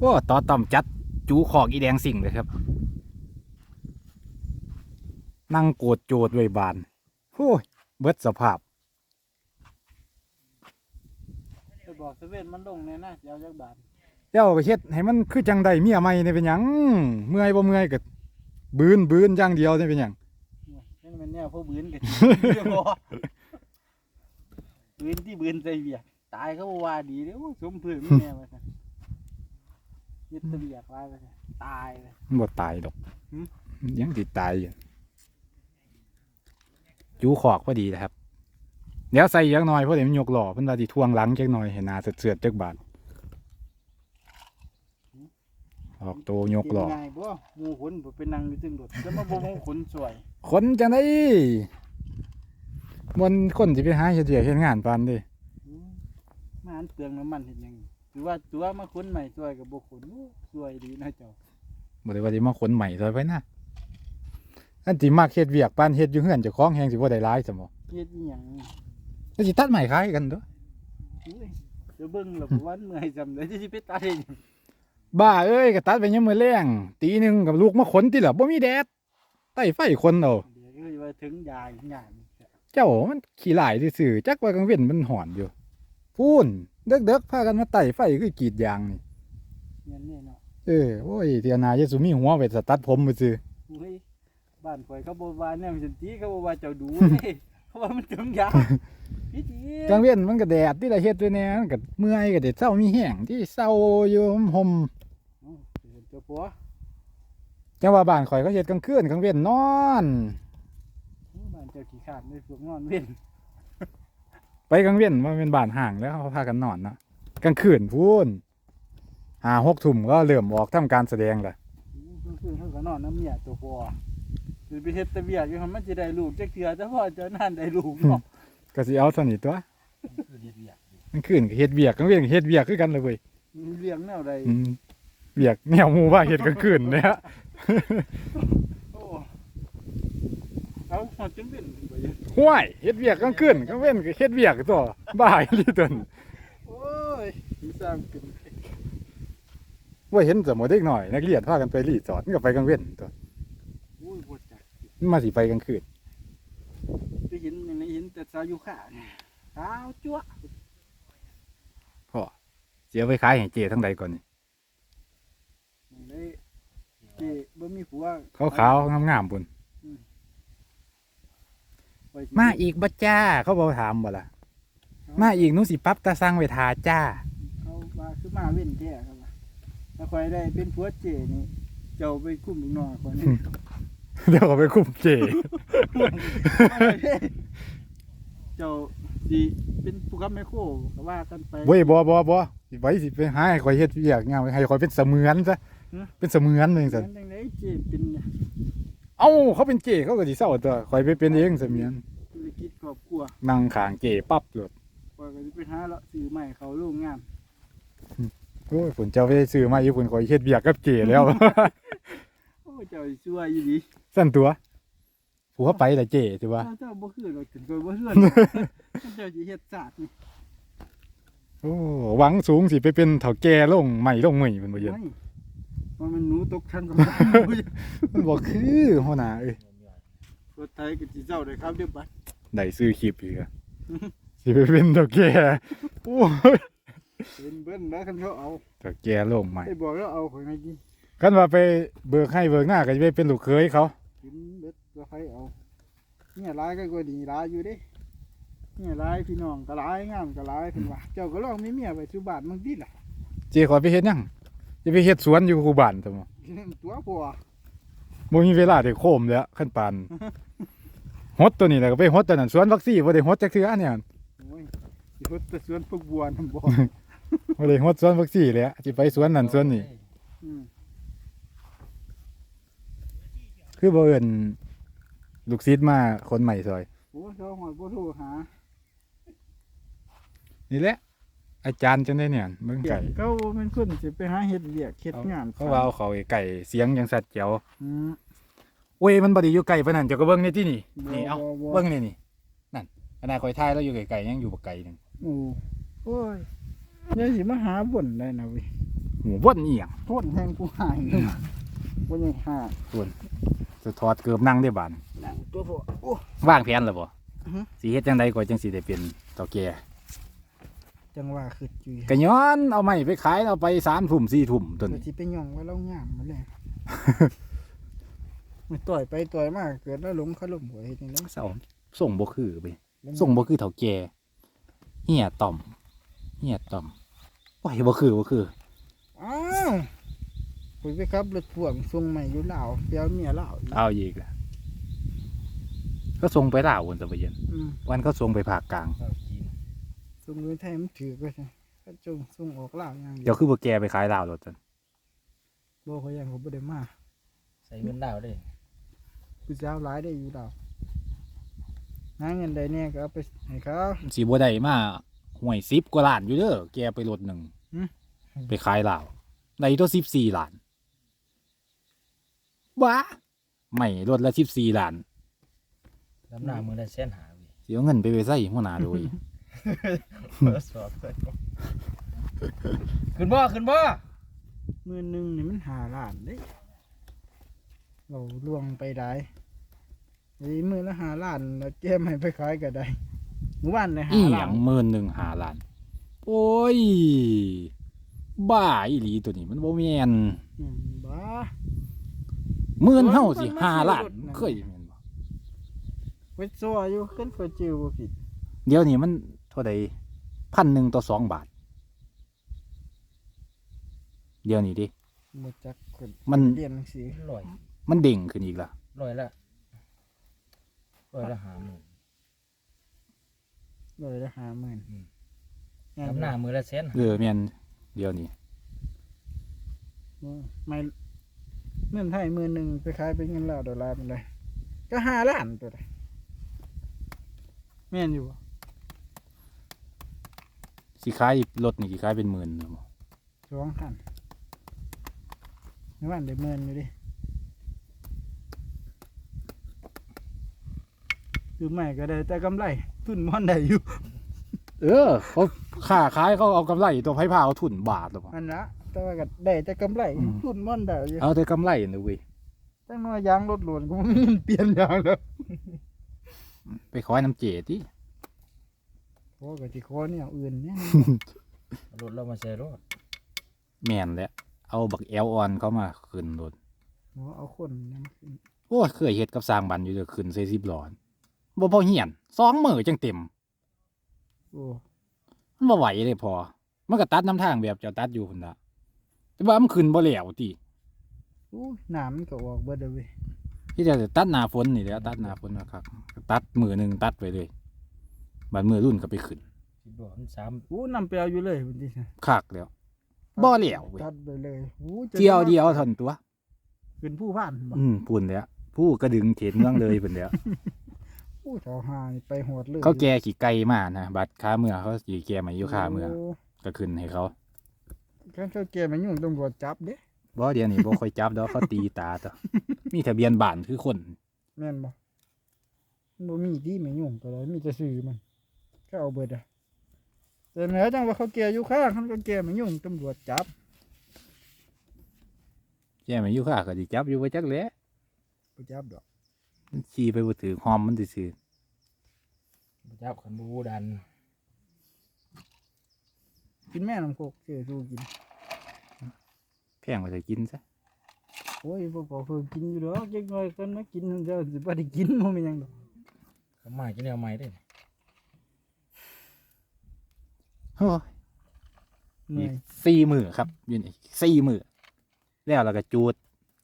โอ้ต่อต่อมจัดจูขอกอีแดงสิ่งเลยครับ นั่งโกรธโจดไว้บานโอ้ยเบิดสภาพไปบอกเซเว่นมันลงเลยนะเดี๋ยวจักบาทเจ้าก็เฮ็ดให้มันคือจังใดเมียใหม่นี่เป็นหยังเมื่อยบ่เมื่อยก็บืนบืนอย่างเดียวนี่เป็นหยังนี่มันแนวพวกบืนกันเรื่องบ่บืนที่บืนใจเบียกตายเขาบ่ว่าดีเด้อสมพื้นมีแน่ว่าซั่น ยึดแตะเบียกไว้ว่าซั่นตายเลยมันบ่ตายดอกหืม ยังสิตายอยู่จูขอกพอดีนะครับ เดี๋ยวใส่อีกจักหน่อยเพราะเดี๋ยวมันยกหล่อเพิ่นว่าสิทวงหลังจักหน่อยให้หน้าเสือดๆจักบาทออกโตยกหล่อกินง่ายบ่หมู่คนบ่เป็นนางอยู่ซึ่งรถแล้วมาบ่หมู่คนสวยคนจังไดมนคนสิไปหาเฮ็ดเวียกเฮ็ดงานปานเด้ อืมมาอันเปลืองน้ำมันเฮ็ดหยัง หรือว่าตัวมาคนใหม่สวยกับบ่คนโอ้สวยดีนะเจ้าบ่ได้ว่าสิมาขนใหม่ซอยไปนะอันที่มักเฮ็ดเวียกปานเฮ็ดอยู่เฮือนเจ้าของแฮงสิบ่ได้หลายซะบ่เฮ็ดอีหยังแล้วสิตัดใหม่ขายกันเด้ออุ้ยเดี๋ยวเบิ่งแล้วบ่วันเมื่อยจำได้สิไปตัดเฮ็ดหยังบ้าเอ้ยก็ตัดไปยามมื้อแลงตีหนึงกับลูกมาขนติล่ะบ่มีแดดใต้ไฟคนเอาเดี๋ยวก็ว่าถึงยายงานเจ้ามันขี้หลายซื่อๆจักว่ากลางเว้นมันหอนอยู่พูน เด็กๆพากันมาไต่ไฟคือกรีดยางนี่เงี้ยนี่เนาะเออโอ้ยเทียนาเยสุมีหัวไว้สตัดผมมือซื้ออุ้ยบ้านข่อยเขาบ่ว่าแนวจังซี่เขาบ่ว่าเจ้าดูเด้เขาว่ามันถึงยาพี่ทีกลางเว้นมันก็แดดที่ละเฮ็ดด้วยแน่มันก็เมื่อยก็เด็ดเศร้ามีแห้งที่เศร้าอยู่ห่มอ้าวเจ้าปัวจังว่าบ้านข่อยก็เฮ็ดกลางคืนกลางเว้นนอนอู้บ้านเจ้าขี้ขาดในพวกนอนเว้น ไปกลางเว้นว่าเป็นบ้านห่างแล้วเขาพากันนอนเนาะกลางคืนพูนหาหกทุ่มก็เริ่มออกทำการแสดงละอู้กลางคืนเขาก็นอนน้ำเมียตัวปัวสิไปเฮ็ดแตะเบียกอยู่หั่นมันสิได้ลูกจักเทื่อแต่พอเจ้านั่นได้ลูกเนาะก็สิเอาสนิทตัวคือเฮ็ดเบียกกลางคืนก็เฮ็ดเวียกกลางเว้นก็เฮ็ดเวียกคือกันเลยเว้ยเลี้ยงแนวใดอืมเวียกแนวหมู่ว่าเฮ็ดกลางคืนเนี่ยโอ้เอาหอดจังเป็นบ่เฮ็ดห้วยเฮ็ดเวียกกลางคืนกลางเว้นก็เฮ็ดเวียกตัวบ้าอีหลีตัวนี้โอ้ยสิสร้างเป็นว่าเห็นสมอเด็กหน่อยนักเรียนพากันไปรีสอร์ทมันก็ไปกลางเว้นตัวอุ้ยบ่จักมันมาสิไปกลางคืนไปเห็นอย่างนี้เห็นแต่สาวอยู่ข้าเนี่ยสาวจั๊วะพ่อเสียไปขายให้เจทั้งใดก่อนนี่อย่างนี้ที่บ่มีผัวขาวขาวๆงามๆปุ่นไปสิ มาอีกบ่จ้า เขาบอกถามบ่ล่ะ มาอีกหนูสิปรั๊บตาสร้างไว้ทาจ้า เขาว่าคือมาเว้นแท้ครับว่าถ้าใครได้เป็นผัวเจนี่เจ้าไปคุ้มลูกน้องคนนี้ เดี๋ยวก็ไปคุมเจ เจ้าสิเป็นผู้กับแม่โคก็ว่ากันไป เว้ยบ่บ่บ่สิไว้สิไปหาให้ข่อยเฮ็ดเวียกงามให้ข่อยเป็นเสมือนซะ ฮะ เป็นเสมือนจังซั่นจังได๋เจเป็น เอ้าเขาเป็นเจเขาก็สิเศร้าตัวข่อยไปเป็นเองเสมือนธุรกิจครอบครัวนั่งข้างเจปั๊บโลดข้อยก็สิไปหาเลาะซื้อใหม่เขาโรงงานโอ้ยฝนเจ้าไปซื้อมาอยู่ฝนข่อยเฮ็ดเวียกกับเจแล้ว โอ้เจ้าสิช่วยอยู่ดีสั่นตัวผัวไปละเจถือว่าเจ้าบ่คือเราถึงก็บ่เฮือน เจ้าสิเฮ็ดศาสตร์นี่โอ้หวังสูงสิไปเป็นเถาแก่ลงใหม่ลงใหม่เป็นบ่เย็นไม่ ว่ามันหนูตกชั้นกับมันบอกคือหัวหน้าเอ้ยรถไทยก็สิเจ้าได้ครับเดี๋ยวบัดได้ซื้อคลิปอีกอะสิไปเป็นเถาแก่โอ้ยเป็นเบิ้นแล้วคันเขาเอาเถาแก่ลงใหม่ไอ้บอกแล้วเอาข่อยให้กินกันว่าไปเบิกให้เบิกหน้าก็จะไปเป็นลูกเคยเขากินเบ็ดก็ใครเอาเนี่ยหลายก็กว่าดีหลายอยู่เด้เนี่ยหลายพี่น้องก็หลายงามก็หลายเพิ่นว่าเจ้าก็ลองมีเมียไปสู่บ้านมึงติล่ะเจขอไปเฮ็ดหยัง จะไปเฮ็ดสวนอยู่คูบ้านซั่นบ่ตัวผัวบ่มีเวลาได้โคมแล้วขั้นปานฮดตัวนี้แหละก็ไปฮดตัวนั้นสวนวัคซีนบ่ได้ฮดจักเทื่ออันเนี่ยโอ้ยสิเฮ็ดแต่สวนพวกบัวนํบ่บ่ได้ฮดสวนวัคซีนเลยอะสิไปสวนนั่นสวนนี้อืมคือบ่เอิ้นลูกศิษย์มาคนใหม่ซอยโอ้เขาหอยบ่โทรหานี่แหละ อาจารย์จังได้เนี่ยเบิ่งไก่เขาบ่เป็นคนสิไปหาเฮ็ดเวียกเฮ็ดงานเขาว่าเอาเขาไอ้ไก่เสียงยังสัตว์เจียวอืมโอ้ยมันบ่ได้อยู่ไก่ปานนั้นเจ้าก็เบิ่งในที่นี่บ่นี่เอาบ่บ่เบิ่งนี่นี่นั่นขนาดข่อยทายแล้วอยู่ไก่ๆยังอยู่บ่ไก่หนึงโอ้โอ้ยยายสิมาหาบ่นได้นะเว้ยหูว่นเอียงโทษแทนกูหายเลยว่ายังหาจะถอดเกือบนั่งได้บานหนังตัวพวกโอ้ว่างแผนแล้วบ่อือฮึสิเฮ็ดจังใดก็จังสิได้เป็นเต่อแก่ จังว่าคือจุยก็ย้อนเอาไม้ไปขายเอาไป3ทุ่ม4ทุ่มตัวเดี๋ยวนี้ที่ไปย่องว่าเรางามมาเลยมาต่อยไปต่อยมากเกิดแล้วหลงขลุ่มหัวเฮ็ดนี่แล้วเศร้าส่งบ่คือไปส่งบ่คือเฒ่าแก่เหียต่อมเหียต่อมโอ้ยบ่คือบ่คืออ้าวคุยไปครับรถพ่วงส่งใหม่อยู่ลาวเปียวเมียลาวอีกเอาอีกละก็ส่งไปลาวพุ่นตะบ่เย็นอืมวันก็ส่งไปภาคกลางข้าวจีน ส่งเงินไทยมันถือก็ใช่ก็จงส่งออกลาวอย่างเดีเดี๋ยยววคือบ่แก่ไปขายลาวโลดจันบ่เขายังเขาบ่ได้มาใส่เงินดาวได้ผู้สาวหลายได้อยู่ลาวหาเงินใดเนี่ยก็เอาไปให้เขา สิบ่ได้มาห่วย10กว่าล้านอยู่เด้อแกไปรถหนึงหืมไปขายลาวได้ตัว14ล้านบ้าไม่รถละ14ล้านน้ำหน้ามือได้เส้นหาเว้ยสิเอาเงินไปไว้ใส่หัวหน้าโดย สอบเลยขึ้นบ่ขึ้นบ่มือหนึงนี่มันหาล้านเด้เราล่วงไปได้ไอ้มือละหาล้านแล้วแก้มให้ไปขายก็ได้หมู่บ้านได้หาอีหล้ายันงหมื่นหนึ่งหาล้าน โอ้ย บ้าอีหลีตัวนี้มันบ่แม่นอืมบ้า หมื่นเฮาสิมันมาห้าล้านซื้อรถนั่นเคยแม่นบ่เวทซัวอยู่ขึ้นเฟอร์จิวบ่ผิด เดี๋ยวนี้มัน เท่าใดพันหนึ่งต่อสองบาท เดี๋ยวนี้ดิหมดจักคนมันเรียนหนังสือลอยมันเด้งขึ้นอีกละลอยละลอยละหาหมื่นเลยละห้าหมื่นอืมแม่นน้ำหน้ามือละเส้นเออแม่นเดี๋ยวนี้บ่ไม่เงินไทยหมื่นหนึ่งไปขายเป็นเงินลาวดอลลาร์เป็นไรก็ห้าล้านตัวเลยแม่นอยู่บ่ สิขายรถนี่สิขายเป็นหมื่นเนาะสองคันในบ้านได้หมื่นอยู่ดิคือไม่ก็ได้แต่กำไรทุนมันได้อยู่เออเขาค่าขายเขาเอากำไรตัวไผพาเอาทุนบาทหรอเปล่าอันละแต่ว่าก็ได้แต่กำไรอืมทุนมันได้อยู่เอาแต่กำไรนะเว้ยตั้งน้อยยางรถหลวนก็บ่มีเงินเปลี่ยนยางแล้ว ไปขอยน้ำเจติ โอ้ก็สิขอเนี่ยอื่นเนี่ยเอารถเรามาใส่รถแม่นแหละเอาบักแอลออนเขามาขึ้นรถโอ้เอาคนนำขึ้นโอ้ยเคยเฮ็ดกับสร้างบันอยู่เด้อขึ้นใส่สิบล้อบ่พอเหียนสองมื้อจังเต็ม โอ้มันบ่ไหวเลยพอ มันก็ตัดน้ำทางแบบเจ้าตัดอยู่พุ่นละแต่ว่ามันขึ้นบ่แล้วติโอ้ยน้ำมันก็ออกเบิดเลยเว้ยที่จะตัดหน้าฝนนี่แหละตัดหน้าฝนนะครับตัดมือหนึงตัดไปเลย บัดมือรุ่นก็ไปขึ้นสิบล้อมันสามโอ้น้ำเปล่าอยู่เลยพุ่นดิคักแล้วบ่แล้วเว้ยตัดไปเลยโอ้จะเที่ยวเดียวเท่านั้นตัวขึ้นผู้ผ่านบ่อืมปุ่นแล้วผู้กระดึงเขตเมืองเลยพุ่นแล้วโอ้ยเท่าหานี่ไปโหดเลยเขาแก่ขี่ไก่มานะบัดค้าเมืองเขาสิแก่มาอยู่ค้าเมืองโก็ขึ้นให้เขาคันเขาแก่มายุ่งตำรวจจับเด้บ่เดี๋ยวนี้บ่ค่อยจับดอกเขาตีตาต่อมีทะเบียนบ้านคือคน แม่นบ่มันบ่มีที่มายุ่งก็เลยมีแต่ซื้อมัน ก็เอาเบิดอะแต่เหนือจังว่าเขาแก่อยู่ข้างเขาก็แก่มายุ่งตำรวจจับแก่มาอยู่ค้าก็สิจับอยู่บ่จักแหละบ่จับดอกมันขี่ไปบ่ถือหอมมันซื่อจับขันบูดัน กินแม่น้ำโคกเจอสู้กินๆแพงกว่าจะกินซะโอ้ยพวกเขาเพิ่งกินอยู่ดอกจักหน่อยคนมากินเดี๋ยวสิบ่ได้กินบ่แม่นหยังดอกก็มากินแนวใหม่ได้ โอ้ยเหนื่อยสี่มือครับอยืนสี่มือแล้วเราก็จูด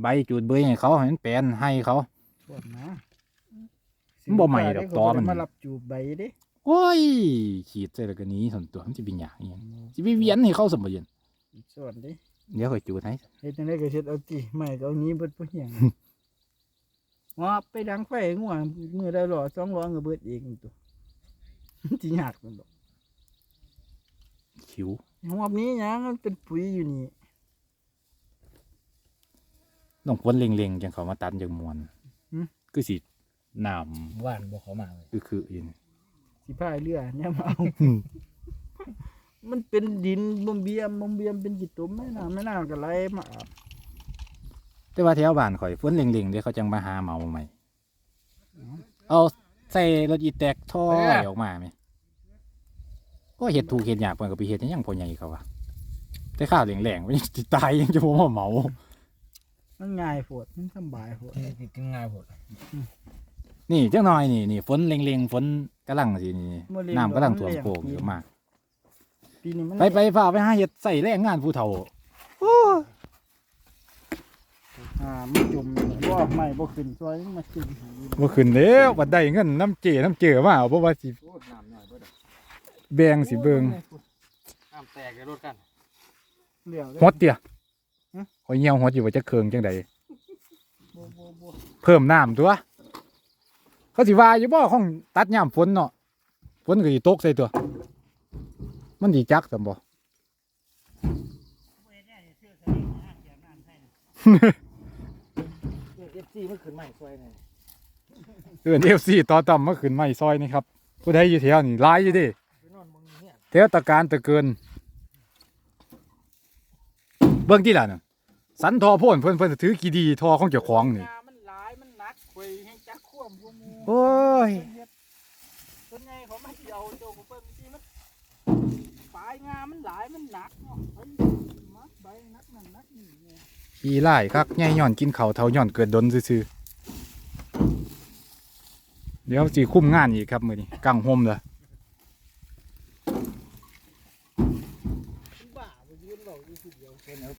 ใบจูดเบยให้เขาให้มันแปลนให้เขาชวดนะมันบ่ใหม่ดอกเขาตอมันบ่ได้มารับจูบใบเด้โอ้ยขีดใส่แล้วก็หนี้ส่วนตัวมันจะเป็นอย่างอหยังจะไปเวียนให้เขาสมบูรณ์ชวดเด้เดี๋ยวค่อยจูดให้เฮ็ดจังได๋ก็เฮ็ดเอาติไม่ก็เอาหนี้เบิดบ่เฮียงว่าไปดังไฟง่วงมือได้หล่อสองร้อยก็เบิดเองตัว สิยากมันดอก คิวหอบนี้หยังมันเป็นปุ๋ยอยู่นี่ต้องพ้นเล็งๆจังเขามาตัดจังมวนคือสิน้ว่านบ่เขามาเลยำคือคืออินสิพายเรือเนี่ยมาเอามันเป็นดินบ่มเบียมบ่มเบียมเป็นจิตตุ่มไม่น่าไม่น่าก็ไหลมาอาบแต่ว่าแถวบ้านข่อยฝนเล็งๆเดี๋ยวเขาจังมาหาเหมาใหม่เอาใส่รถอีแตกท่อออกมาไหม ก็เห็ดถูกเห็ดยากเพิ่นก็ไปเฮ็ดหยังพ่อใหญ่เขาว่าแต่ข้าวแหลงๆมันยังสิตายยังจะบ่มาเหมา มันง่ายโพดมันสำบายโพดนี่กินง่ายหมดนี่จังหน่อยนี่นี่ฝนเล็งๆฝนกำลังสินี่บ่เลี้ยงน้ำกำลังท่วมดอกโป่งอยู่มาก ปีนี้มันไปไปฝ่าไปหาเห็ดใส่แรงงานผู้เฒ่าอ่ามันจุ่มบ่ไม่บ่ขึ้นซอยมันมาจุ่มหาอยู่บ่ขึ้นแล้วบัดได้เงินน้ำเจน้ำเจอมาเอาบ่ว่าสิโอ้น้ำหน่อยเบิด แบ่งสิเบิ่งน้ำแตกในรถกันเลี้ยวเลยหดเตียฮะข่อยเหี่ยวหดอยู่ว่าจะเคืองจังไดบ่บ่บ่เพิ่มน้ำตัว เขาสิว่าอยู่บ่ของตัดยามฝนเนาะฝนก็สิตกใส่ตัว มันสิจักซั่นบ่ เอฟซีมันขึ้นใหม่ซอยหน่อย เอิ้น FC ต่อต่ำมาขึ้นไม้ซอยนี่ครับผู้ใดอยู่แถวนี่หลายอยู่เดิไปนอนมึง เนี่ยแถวตะการตะเกิน เบิ่งที่ล่ะน่ะสันทอโพ่นเพิ่นเพิ่นถือกี่ดีทอของเจ้าของนี่งามันหลายมันหนักข่อยแห่งจักควมพวกหมู่โอ้ย เพิ่นเฮ็ดส่วนใหญ่เขาไม่สิเอาโจกเพิ่นสิมันปลายงามันหลายมันหนักเนาะเฮ้ยมัดใบหนักนั่นหนักนี่เนี่ยขี้ไล่คักใหญ่ย่อนกินข้าวเท่าย่อนเกิดดนซื่อๆเดี๋ยวสิคุ้มงานอีกครับมื้อนี้กังห่มเลย Okay, nope.